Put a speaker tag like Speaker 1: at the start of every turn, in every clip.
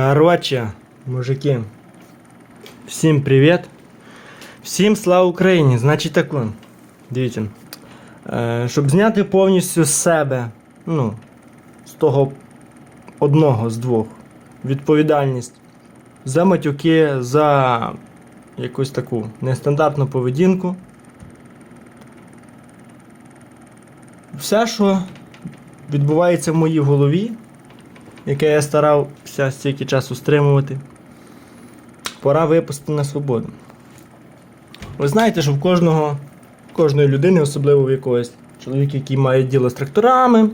Speaker 1: Короче, мужики, всім привіт. Всім слава Україні! Значить тако. Дивіться. Е, щоб зняти повністю з себе, ну, з того одного з двох, відповідальність за матюки, за якусь таку нестандартну поведінку. Все, що відбувається в моїй голові, яке я старався стільки часу стримувати, пора випустити на свободу. Ви знаєте, що в кожного, кожної людини, особливо в якогось чоловіка, який має діло з тракторами,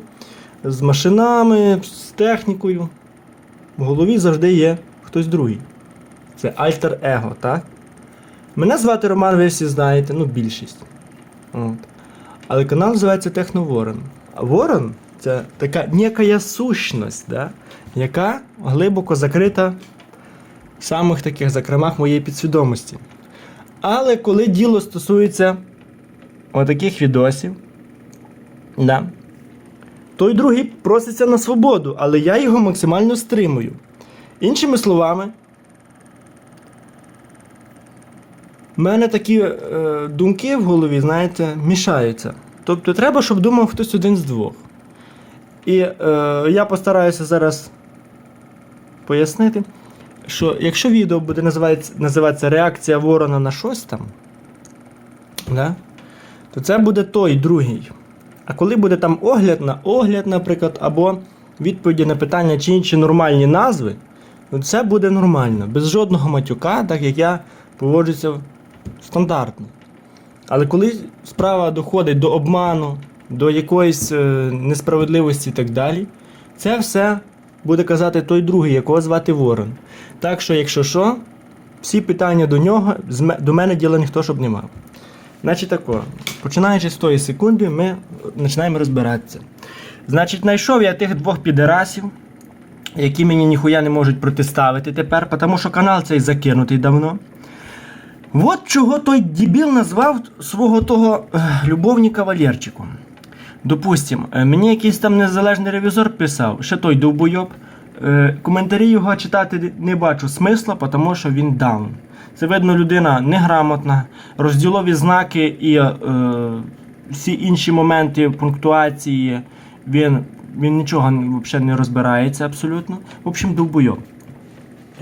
Speaker 1: з машинами, з технікою, в голові завжди є хтось другий. Це альтер-его, так? Мене звати Роман, ви всі знаєте, ну більшість. От. Але канал називається Техноворон. А Ворон це така некая сущність, да? яка глибоко закрита в самих таких закромах моєї підсвідомості. Але коли діло стосується отаких відосів, да, той другий проситься на свободу, але я його максимально стримую. Іншими словами, в мене такі е, думки в голові, знаєте, мішаються. Тобто треба, щоб думав хтось один з двох. І е, я постараюся зараз пояснити, що якщо відео буде називатися, називатися реакція ворона на щось там, да, то це буде той другий. А коли буде там огляд на огляд, наприклад, або відповіді на питання чи інші нормальні назви, то це буде нормально, без жодного матюка, так як я поводжуся стандартно. Але коли справа доходить до обману, до якоїсь е, несправедливості і так далі, це все буде казати той другий, якого звати Ворон. Так що, якщо що, всі питання до нього, до мене діла ніхто щоб не мав. Значить тако, починаючи з тої секунди, ми починаємо розбиратися. Значить, знайшов я тих двох підерасів, які мені ніхуя не можуть протиставити тепер, тому що канал цей закинутий давно. От чого той дебіл назвав свого того любовника Валерчиком. Допустим, е, мені якийсь там незалежний ревізор писав, ще той довбойоб. Е, коментарі його читати не бачу смисла, тому що він даун. Це видно, людина неграмотна, розділові знаки і е, всі інші моменти пунктуації. Він, він нічого взагалі не розбирається абсолютно. В общем, довбойоб.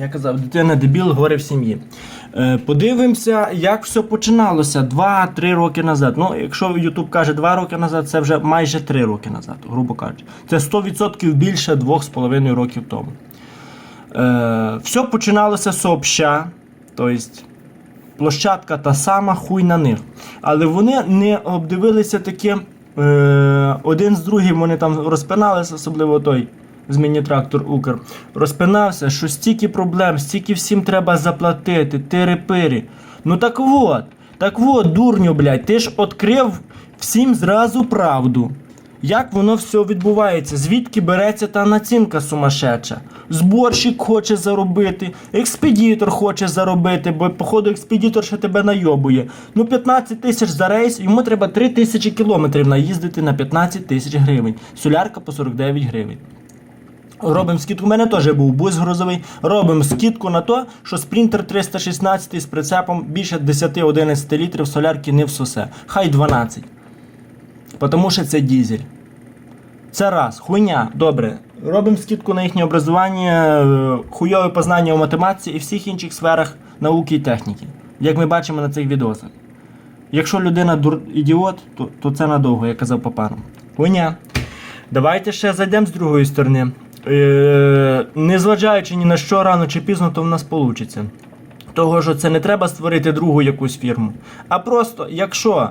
Speaker 1: Я казав, дитина дебіл горе в сім'ї. Е, подивимося, як все починалося 2-3 роки назад. Ну, якщо YouTube каже 2 роки назад, це вже майже 3 роки назад, грубо кажучи. Це 100% більше 2,5 років тому. Е, все починалося з обща, тобто площадка та сама, хуй на них. Але вони не обдивилися таке. Один з другим вони там розпиналися, особливо той з міні-трактор Укр. Розпинався, що стільки проблем, стільки всім треба заплатити, тири-пири. Ну так от, так от, дурню, блядь, ти ж відкрив всім зразу правду. Як воно все відбувається? Звідки береться та націнка сумасшедша? Зборщик хоче заробити, експедітор хоче заробити, бо походу експедітор ще тебе найобує. Ну 15 тисяч за рейс, йому треба 3 тисячі кілометрів наїздити на 15 тисяч гривень. Солярка по 49 гривень. Робимо скидку. У мене теж був бус грузовий. Робимо скидку на то, що спринтер 316 з прицепом більше 10-11 літрів солярки не всосе. Хай 12. Тому що це дізель. Це раз. Хуйня. Добре. Робимо скидку на їхнє образування, е, хуйове познання у математиці і всіх інших сферах науки і техніки. Як ми бачимо на цих відосах. Якщо людина дур... ідіот, то, то це надовго, як казав Папану. Хуйня. Давайте ще зайдемо з другої сторони. Е, незважаючи ні на що рано чи пізно, то в нас вийде. Того, що це не треба створити другу якусь фірму. А просто, якщо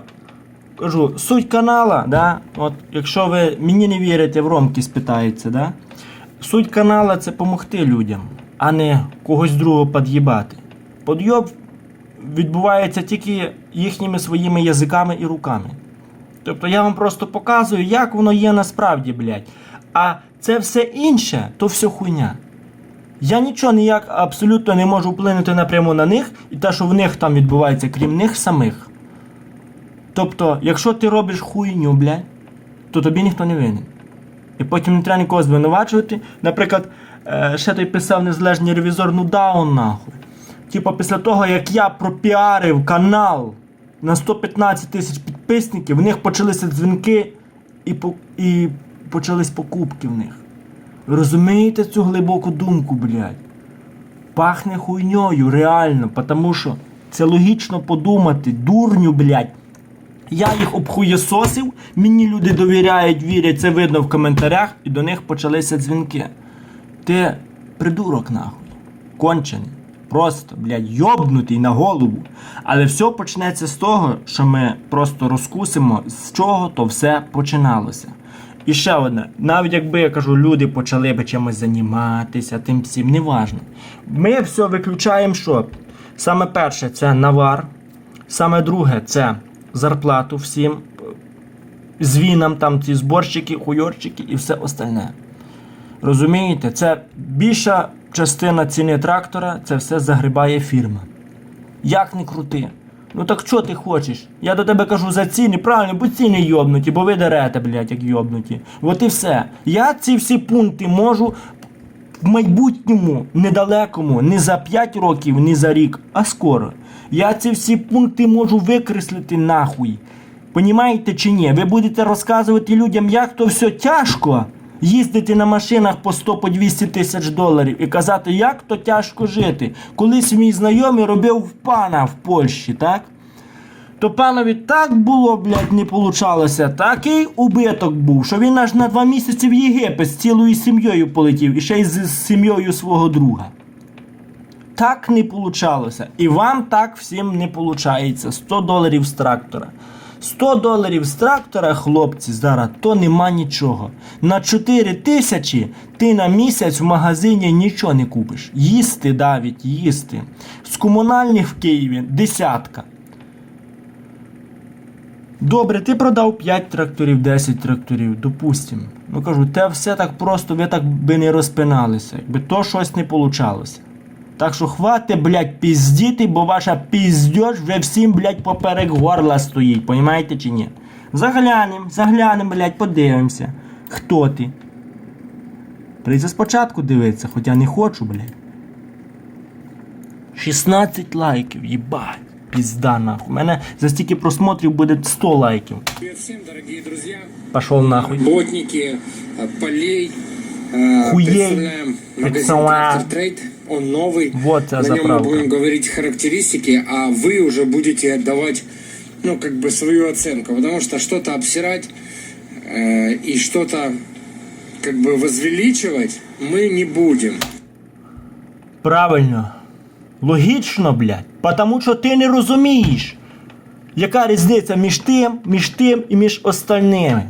Speaker 1: кажу, суть канала, да, от, якщо ви мені не вірите, в Ромки спитається, да, суть канала це допомогти людям, а не когось другого під'їбати. Подйоб відбувається тільки їхніми своїми язиками і руками. Тобто я вам просто показую, як воно є насправді, блядь. А це все інше, то все хуйня. Я нічого ніяк абсолютно не можу вплинути напряму на них і те, що в них там відбувається, крім них самих. Тобто, якщо ти робиш хуйню, блядь, то тобі ніхто не винен. І потім не треба нікого звинувачувати. Наприклад, е, ще той писав незалежний ревізор, ну даун нахуй. Типа після того, як я пропіарив канал на 115 тисяч підписників, в них почалися дзвінки і, і почались покупки в них. Розумієте цю глибоку думку, блядь? Пахне хуйньою, реально, тому що це логічно подумати, дурню, блядь. Я їх обхуєсосив, мені люди довіряють, вірять, це видно в коментарях, і до них почалися дзвінки. Ти придурок нахуй. Кончений. Просто, блядь, йобнутий на голову. Але все почнеться з того, що ми просто розкусимо, з чого то все починалося. І ще одне, навіть якби я кажу, люди почали би чимось займатися, тим всім, неважно. Ми все виключаємо, що саме перше це навар, саме друге це зарплату всім, звінам, там ці зборщики, хуйорчики і все остальне. Розумієте, це більша частина ціни трактора, це все загрібає фірма. Як не крути. Ну так що ти хочеш? Я до тебе кажу за ціни, правильно, бо ціни йобнуті, бо ви дерете, блядь, як йобнуті. От і все. Я ці всі пункти можу в майбутньому, недалекому, не за 5 років, не за рік, а скоро. Я ці всі пункти можу викреслити нахуй. Понімаєте чи ні? Ви будете розказувати людям, як то все тяжко їздити на машинах по 100 по 200 тисяч доларів і казати, як то тяжко жити. Колись мій знайомий робив в пана в Польщі, так? То панові так було, блядь, не получалося, такий убиток був, що він аж на два місяці в Єгипет з цілою сім'єю полетів і ще й з, сім'єю свого друга. Так не получалося. І вам так всім не получається. 100 доларів з трактора. 100 доларів з трактора, хлопці, зараз то нема нічого. На 4 тисячі ти на місяць в магазині нічого не купиш. Їсти, Давід, їсти. З комунальних в Києві десятка. Добре, ти продав 5 тракторів, 10 тракторів, допустим. Ну кажу, те все так просто, ви так би не розпиналися, якби то щось не получалося. Так що хвати, блядь, піздіти, бо ваша піздьош вже всім, блядь, поперек горла стоїть, понімаєте чи ні? Заглянем, заглянем, блядь, подивимося. Хто ти? Прийде спочатку дивитися, хоча не хочу, блядь. 16 лайків, їбать. Пізда нахуй. У мене за стільки просмотрів буде 100 лайків.
Speaker 2: Привет всем, дорогие друзья,
Speaker 1: Пошов нахуй.
Speaker 2: работники э, полей.
Speaker 1: Хуей.
Speaker 2: Представляем магазин Трейд Он новый.
Speaker 1: Вот
Speaker 2: На нем мы
Speaker 1: заправка.
Speaker 2: будем говорить характеристики, а вы уже будете отдавать, ну, как бы свою оценку. Потому что что-то обсирать э, и что-то как бы возвеличивать мы не будем.
Speaker 1: Правильно. Логічно, блядь. Потому що ти не розумієш, яка різниця між тим, між тим і між остальними.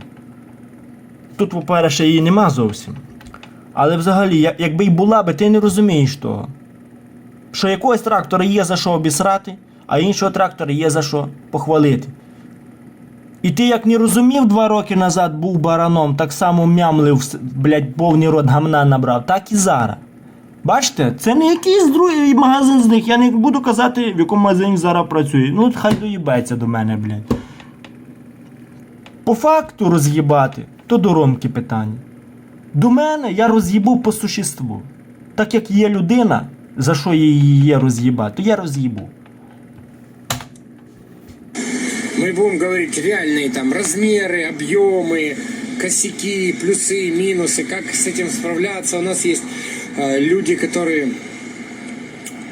Speaker 1: Тут, по-перше, її нема зовсім. Але взагалі, якби й була би, ти не розумієш того. Що якогось трактора є за що обісрати, а іншого трактора є за що похвалити. І ти як не розумів два роки назад був бараном, так само мямлив, блядь, повний рот гамна набрав, так і зараз. Бачите, це не якийсь другий магазин з них. Я не буду казати, в якому магазині зараз працює. Ну, хай доїбеться до мене, блядь. По факту роз'їбати, то до Ромки питання. До мене я роз'їбу по существу. Так як є людина, за що її є роз'їбати, то я роз'їбу.
Speaker 2: Мы будем говорить реальные там размеры, объемы, косяки, плюсы, минусы, как с этим справляться. У нас есть э, люди, которые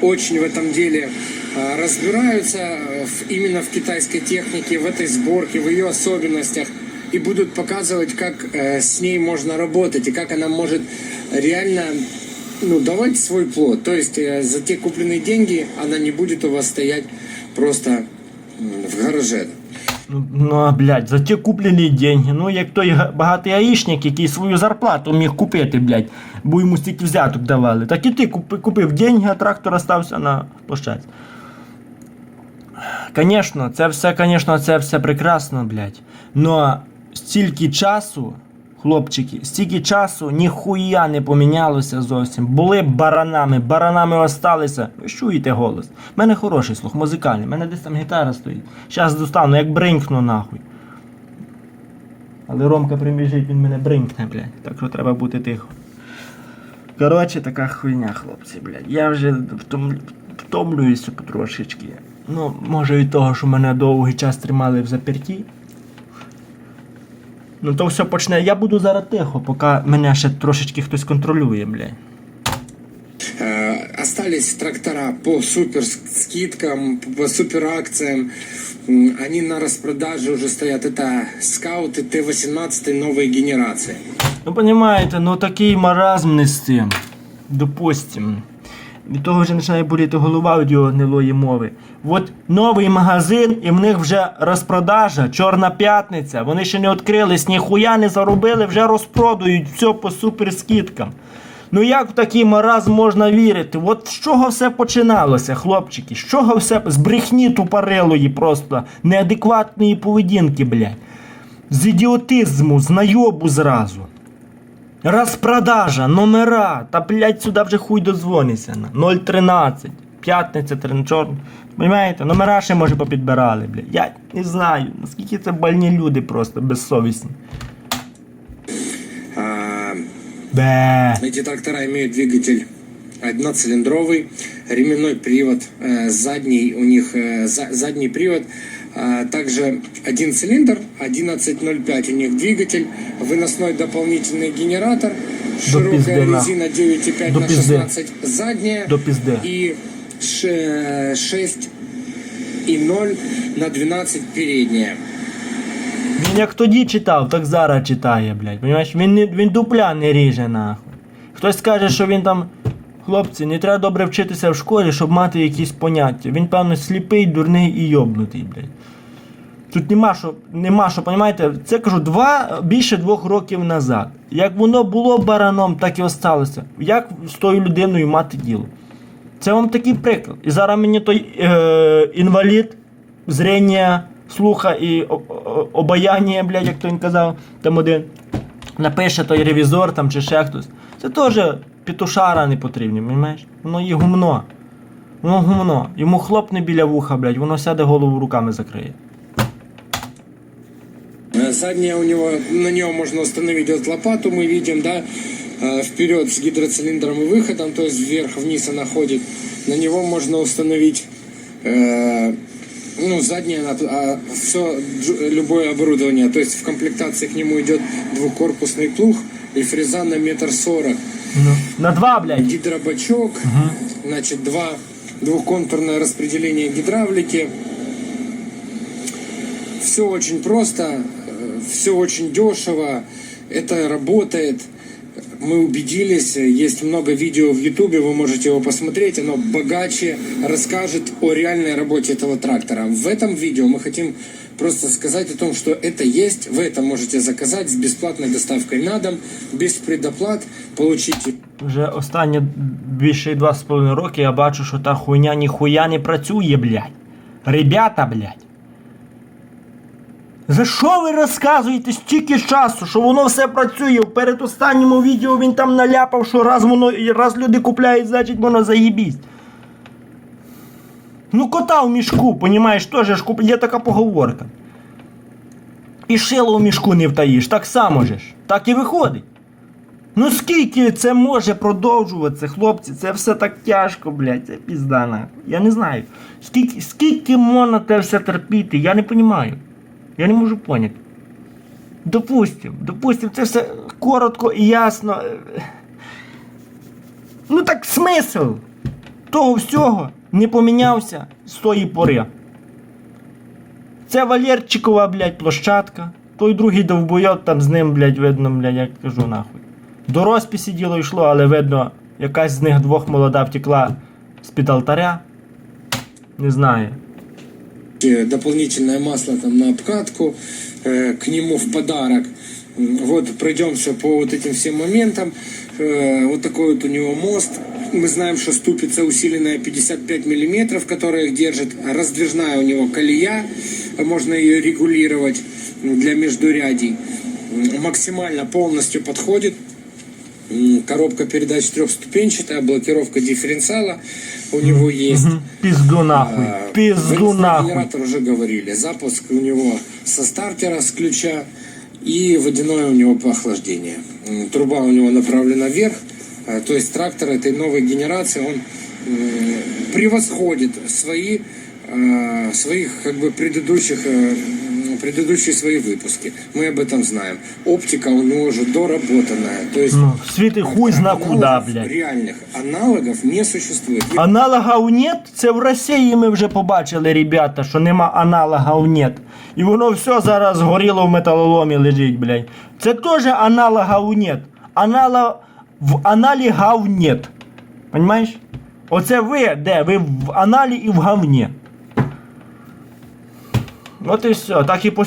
Speaker 2: очень в этом деле э, разбираются э, в- именно в китайской технике, в этой сборке, в ее особенностях и будут показывать, как э, с ней можно работать и как она может реально ну, давать свой плод. То есть э, за те купленные деньги она не будет у вас стоять просто м, в гараже.
Speaker 1: Ну, ну а, блядь, за ті куплені деньги. Ну, як той га- багатий аїшник, який свою зарплату міг купити, блядь, бо йому стільки взяток давали. Так і ти купи, купив деньги, а трактор остався на площадці. Конечно, це все, конечно, це все прекрасно, блядь. Но стільки часу, хлопчики, стільки часу ніхуя не помінялося зовсім. Були баранами, баранами осталися. Ви чуєте голос? У мене хороший слух, музикальний. У мене десь там гітара стоїть. Щас достану, як бринкну нахуй. Але Ромка приміжить, він мене бринкне, блядь. Так що треба бути тихо. Коротше, така хуйня, хлопці, блядь. Я вже втом... втомлююся потрошечки. Ну, може від того, що мене довгий час тримали в заперті. Ну то все почне. Я буду зараз тихо, поки мене ще трошечки хтось контролює, блядь.
Speaker 2: Э, Остались трактора по супер скидкам, по супер акциям. М, Они на распродаже уже стоят. Это скауты Т-18 новой генерации.
Speaker 1: Ну, понімаєте, ну такий маразм не з цим. Допустим. Від того вже починає боліти голова від його гнилої мови. От новий магазин, і в них вже розпродажа, чорна п'ятниця. Вони ще не відкрились, ніхуя не заробили, вже розпродають все по суперскидкам. Ну як в такий маразм можна вірити? От з чого все починалося, хлопчики? З чого все з брехні тупорилої просто, неадекватної поведінки, блядь. З ідіотизму, з найобу зразу. Розпродажа, номера. Та, блядь, сюди вже хуй дозвониться. на. 013. П'ятниця, трин, чорт. Понимаєте? Номера ще може попідбирали, блядь. Я не знаю, наскільки це больні люди просто безсовісні.
Speaker 2: А,
Speaker 1: Бе.
Speaker 2: Эти трактора имеют двигатель одноцилиндровый, ременной привод, э, задний у них э, за- задний привод, а, также один цилиндр, 11.05 у них двигатель, выносной дополнительный генератор, широкая
Speaker 1: пизды, нахуй.
Speaker 2: резина 9,5
Speaker 1: До
Speaker 2: на
Speaker 1: пизды.
Speaker 2: 16 задняя
Speaker 1: До пизды.
Speaker 2: и ше- 6 и 0 на 12 передняя.
Speaker 1: Він як тоді читав, так зараз читає, блядь. Понимаєш? Він, не, він дупля не ріже, нахуй. Хтось скаже, що він там. Хлопці, не треба добре вчитися в школі, щоб мати якісь поняття. Він, певно, сліпий, дурний і йобнутий, блядь. Тут нема що, нема що, понімаєте, це кажу, два, більше двох років назад. Як воно було бараном, так і осталося. Як з тою людиною мати діло? Це вам такий приклад. І зараз мені той е, інвалід, зрення, слуха і о- о- обаяння, блядь, як то він казав, там один, напише той ревізор там чи ще хтось. Це теж петушара не потрібні, розумієш? Воно є гумно. Воно гумно. Йому хлопне біля вуха, блядь, воно сяде голову руками закриє.
Speaker 2: Э, Задняя у него, на нее можно установить вот лопату, мы видим, да, э, вперед с гидроцилиндром и выходом, то есть вверх-вниз она ходит. На него можно установить, э, ну, заднее, все, любое оборудование. То есть в комплектации к нему идет двухкорпусный плуг и фреза на метр сорок.
Speaker 1: Ну. На два, блядь.
Speaker 2: Гидробачок, значит, два двухконтурное распределение гидравлики. Все очень просто, все очень дешево, это работает. Мы убедились, есть много видео в Ютубе, вы можете его посмотреть, оно богаче расскажет о реальной работе этого трактора. В этом видео мы хотим просто сказать о том, что это есть, вы это можете заказать с бесплатной доставкой на дом, без предоплат, получите
Speaker 1: Вже останні більше два з половиною роки я бачу, що та хуйня ніхуя не працює, блядь. Ребята, блядь. За що ви розказуєте стільки часу, що воно все працює? В передостанньому відео він там наляпав, що раз воно і раз люди купляють, значить воно заїбісь. Ну, кота в мішку, понімаєш, теж ж є така поговорка. І шило в мішку не втаїш, так само же ж. Так і виходить. Ну скільки це може продовжуватися, хлопці? Це все так тяжко, блядь, це пізда нахуй. Я не знаю. Скільки, скільки можна те все терпіти? Я не розумію. Я не можу поняти. Допустим, допустим, це все коротко і ясно. Ну так смисл того всього не помінявся з тої пори. Це Валерчикова, блядь, площадка. Той другий довбойок там з ним, блядь, видно, блядь, як кажу нахуй. До розписі діло йшло, але видно, якась з них двох молода втекла з-під алтаря. Не знаю.
Speaker 2: э, дополнительное масло там на обкатку э, к нему в подарок. М, Вот пройдемся по вот этим всем моментам. Э, Вот такой вот у него мост. Мы знаем, что ступица усиленная 55 миллиметров, которая их держит. Раздвижная у него колея. Можно ее регулировать для междурядий. Максимально полностью подходит. Коробка передач трехступенчатая, блокировка дифференциала у него есть.
Speaker 1: Мгм. Пізду нахуй.
Speaker 2: А, выносной
Speaker 1: нахуй.
Speaker 2: Уже говорили. Запуск у него со стартера, с ключа. И водяное у него. М, Труба у него направлена вверх. Э, То есть трактор этой новой генерации, он м, превосходит свои, э, своих как бы предыдущих, э, м, предыдущие свои выпуски. Мы об этом знаем. Оптика у него уже доработанная. То есть
Speaker 1: Ну, світи хуй зна
Speaker 2: аналогов,
Speaker 1: куда, блядь.
Speaker 2: реальных аналогов не существует.
Speaker 1: Аналогів нет, це в Росії ми вже побачили, ребята, що нема аналогів нет. І воно все зараз згоріло в металоломі лежить, блядь. Це теж аналогів нет. Аналог... в аналі гав нет. Понимаєш? Оце ви, де? Ви в аналі і в говні. От і все. Так і по.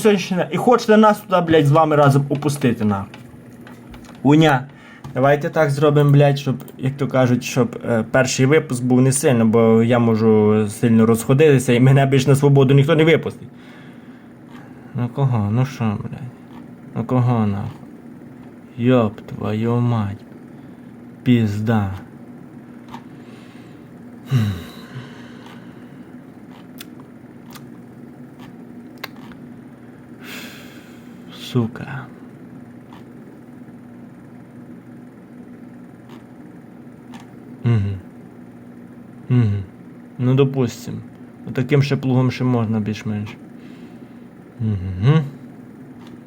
Speaker 1: І хочете нас туди, блядь, з вами разом опустити, нахуй. Уня. Давайте так зробимо, блядь, щоб, як то кажуть, щоб е, перший випуск був не сильно, бо я можу сильно розходитися і мене більш на свободу ніхто не випустить. Ну кого? Ну що, блядь? Ну кого нахуй? Йоп твою мать. Пізда. Сука. Угу. Угу. Ну, допустим. Таким ще плугом ще можна більш-менш. Угу.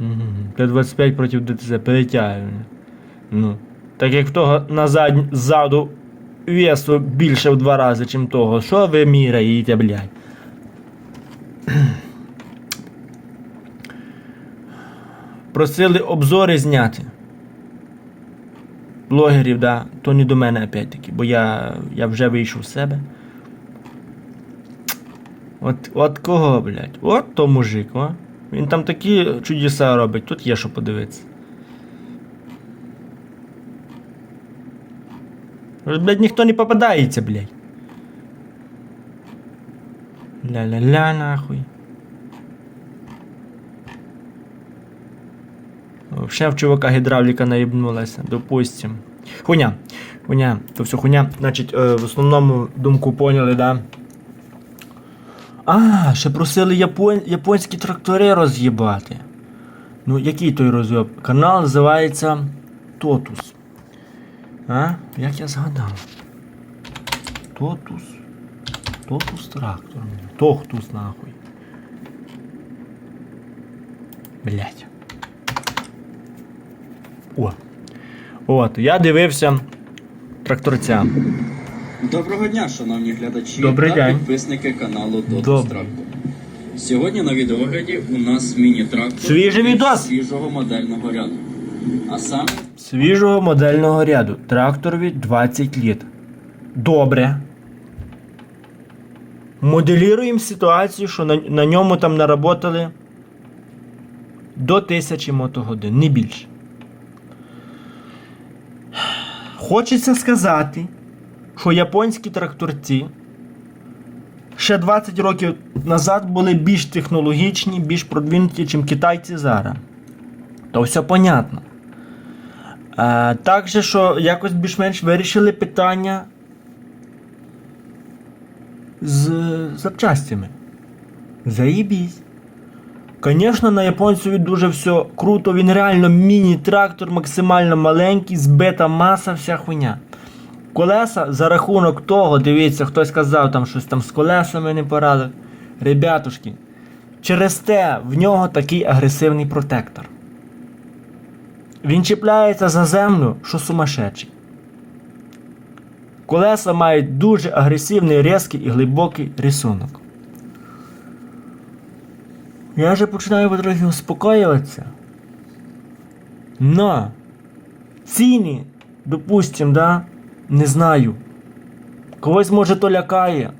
Speaker 1: Угу. Т-25 проти ДТЗ перетягує. Ну. Так як в того назад, ззаду весу більше в два рази, чим того. Що ви міряєте, блядь? Просили обзори зняти. Блогерів, да, то не до мене опять-таки, бо я, я вже вийшов з себе. От, от кого, блядь? От то мужик, о. Він там такі чудеса робить, тут є що подивитися. Блядь, ніхто не попадається, блядь. Ля-ля-ля, нахуй. Ще в чувака гідравліка наїбнулася, допустим. Хуйня. Хуйня. То все хуйня. Значить, е, в основному думку поняли, да? А, ще просили япон... японські трактори роз'їбати. Ну, який той роз'єб? Канал називається Тотус. А? Як я згадав? Тотус. Тотус трактор. Тохтус нахуй. Блять. О. От, я дивився тракторця.
Speaker 3: Доброго дня, шановні глядачі
Speaker 1: Добрий
Speaker 3: та
Speaker 1: день.
Speaker 3: підписники каналу
Speaker 1: Добрий.
Speaker 3: Трактор. Сьогодні на відеогляді у нас міні-трактор свіжого модельного ряду. А саме
Speaker 1: Свіжого модельного ряду. Тракторові 20 літ. Добре. Моделіруємо ситуацію, що на, на ньому там наработали до 1000 мотогодин, не більше. Хочеться сказати, що японські тракторці ще 20 років назад були більш технологічні, більш продвинуті, ніж китайці зараз. То все понятно. А, так же, що якось більш-менш вирішили питання з запчастями. Заїбісь. Звісно, на японцеві дуже все круто. Він реально міні-трактор, максимально маленький, збита маса, вся хуйня. Колеса за рахунок того, дивіться, хтось казав там щось там з колесами не порадив. Ребятушки, через те в нього такий агресивний протектор. Він чіпляється за землю, що сумасшедший. Колеса мають дуже агресивний, різкий і глибокий рисунок. Я вже починаю потрохи успокоюватися. Но ціни, допустим, да, не знаю. Когось може то лякає.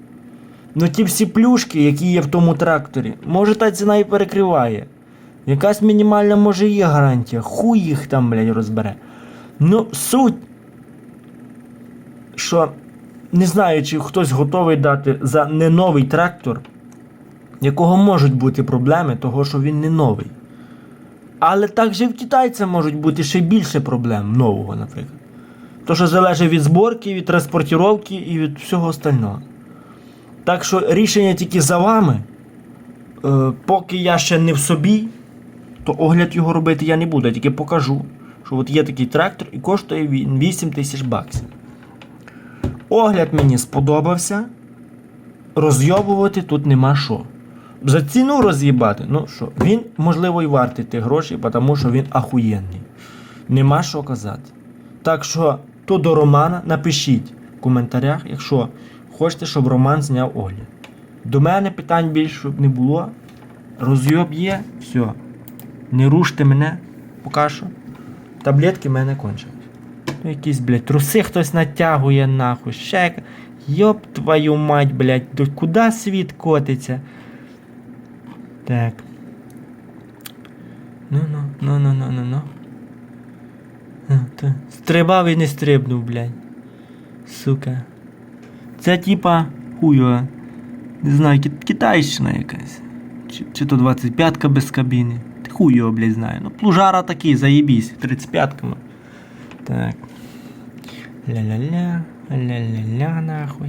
Speaker 1: Ну ті всі плюшки, які є в тому тракторі, може та ціна і перекриває. Якась мінімальна може є гарантія. Хуй їх там, блядь, розбере. Ну, суть, що не знаю, чи хтось готовий дати за не новий трактор, якого можуть бути проблеми, того, що він не новий. Але також в китайця можуть бути ще більше проблем нового, наприклад. То, що залежить від зборки, від транспортировки і від всього остального. Так що рішення тільки за вами. Е, поки я ще не в собі, то огляд його робити я не буду, я тільки покажу. що от є такий трактор і коштує він 8 тисяч баксів. Огляд мені сподобався. Розйобувати тут нема що. За ціну роз'їбати, ну що, він можливо і вартий тих грошей, тому що він ахуєнний. Нема що казати. Так що, то до Романа напишіть в коментарях, якщо хочете, щоб Роман зняв огляд. До мене питань більше не було. Розйоб є, все. Не руште мене, поки що. Таблетки в мене кончились. Ну, якісь, блядь, труси хтось натягує нахуй. Ще Йоп твою мать, блядь, до куди світ котиться? Так. Ну ну, ну ну ну ну ну. Стрибав і не стрибнув, блядь. Сука. Це типа хуйова. Не знаю, китайщина якась. Чи, чи то 25-ка без кабіни. Хуй його, блядь, знаю. Ну, плужара такий, заєбісь, 35-ками. Так. Ля-ля-ля, ля-ля-ля, нахуй.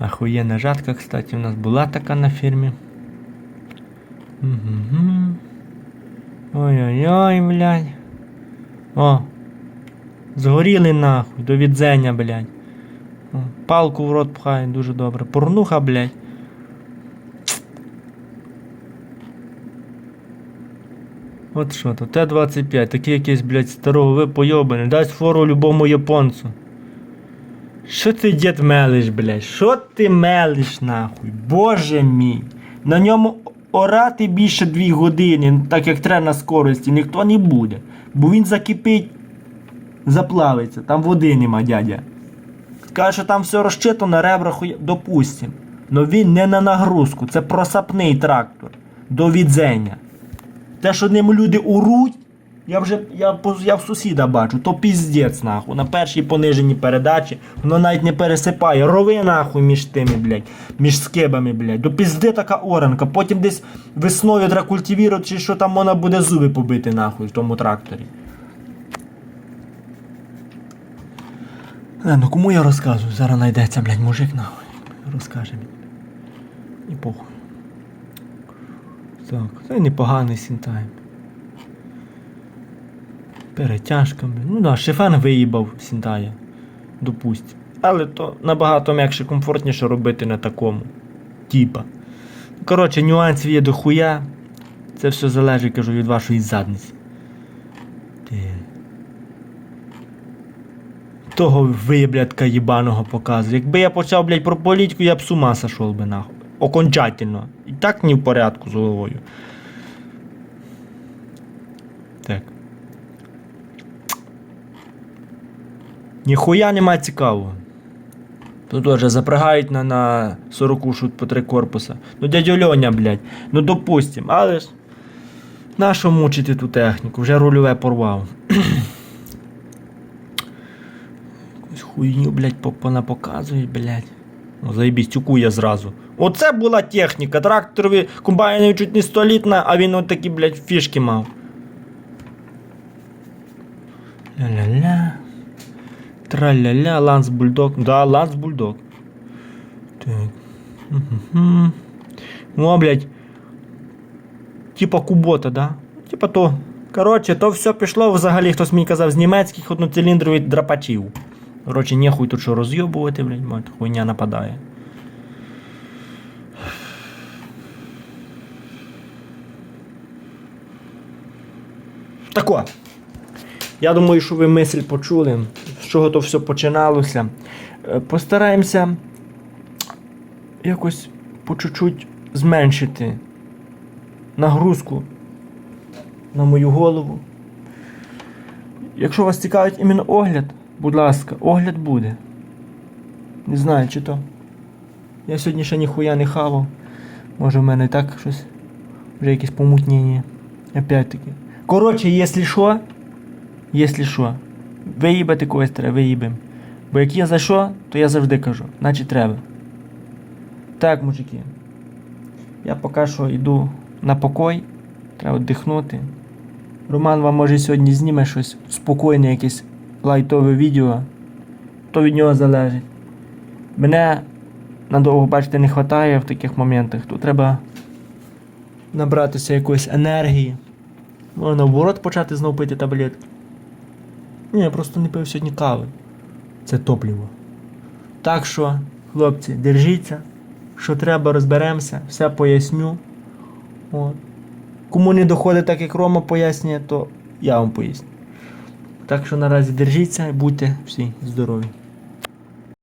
Speaker 1: Охуєнна жатка, кстати, у нас була така на фірмі. Ой-ой-ой, блядь. О. Згоріли нахуй, до відзення, блядь. Палку в рот пхає, дуже добре. Порнуха, блядь. От що то, Т-25, такий якийсь, блядь, старого ви пойобаний. Дасть фору любому японцу. Що ти, дід, мелиш, блядь? Що ти мелиш, нахуй? Боже мій. На ньому орати більше дві години, так як треба на скорості, ніхто не буде. Бо він закипить, заплавиться, там води нема, дядя. Каже, що там все розчито на ребрах, допустим. Но він не на нагрузку, це просапний трактор. До відзення. Те, що ним люди уруть, я вже я, я в сусіда бачу, то піздець нахуй. На першій пониженій передачі воно навіть не пересипає. Рови нахуй між тими, блядь, між скибами, блядь. До пізди така оранка. Потім десь весною треба чи що там вона буде зуби побити нахуй в тому тракторі. Е, ну кому я розказую? Зараз знайдеться, блядь, мужик нахуй. Розкаже мені. І похуй. Так, це непоганий сінтайм. Перетяжка, блін. Ну да, шифен виїбав сінтая. Допустим. Але то набагато м'якше комфортніше робити на такому. Типа. Коротше, нюансів є до хуя. Це все залежить, кажу, від вашої задниці. Ти. Того виблядка їбаного показує. Якби я почав, блядь, про політику, я б з ума сошов би нахуй. Окончательно. І так не в порядку з головою. Так. Ніхуя нема цікавого. Тут теж запрягають на, на 40 шут по три корпуса. Ну, дядю Льоня, блядь. Ну допустим, але ж. Нащо мучити ту техніку? Вже рульове порвав. Якусь хуйню, блядь, по- понапоказують, блядь. Ну, заєбісь, тюкує зразу. Оце була техніка. Тракторові комбайни чуть не столітна, а він от такі, блядь, фішки мав. Ля-ля-ля. Траля-ля, Ланс Бульдог. Да, Ланс Бульдог. Так. Мгм. Ну, блядь. Типа кубота, да? Типа то. Коротше, то все пішло взагалі, хтось мені казав, з німецьких одноциліндрових драпачів. Коротше, нехуй тут що розйобувати, блядь, мать, хуйня нападає. Тако. Я думаю, що ви мисль почули, з чого то все починалося. Е, Постараємося якось по чуть-чуть зменшити нагрузку на мою голову. Якщо вас цікавить іменно огляд, будь ласка, огляд буде. Не знаю, чи то. Я сьогодні ще ніхуя не хавав. Може в мене і так щось. Вже якесь помутнення. Опять-таки. Коротше, якщо що, якщо що, виїбати когось треба, виїбем. Бо як я за що, то я завжди кажу, значить треба. Так, мужики. Я поки що йду на покой, треба віддихнути. Роман вам може сьогодні зніме щось спокійне, якесь лайтове відео. То від нього залежить. Мене надовго, бачите, не вистачає в таких моментах. Тут треба набратися якоїсь енергії. Можна наоборот почати знов пити таблетки. Ні, я просто не пив сьогодні кави. Це топливо. Так що, хлопці, держіться. Що треба, розберемося, все поясню. От. Кому не доходить так, як Рома пояснює, то я вам поясню. Так що наразі держіться і будьте всі здорові.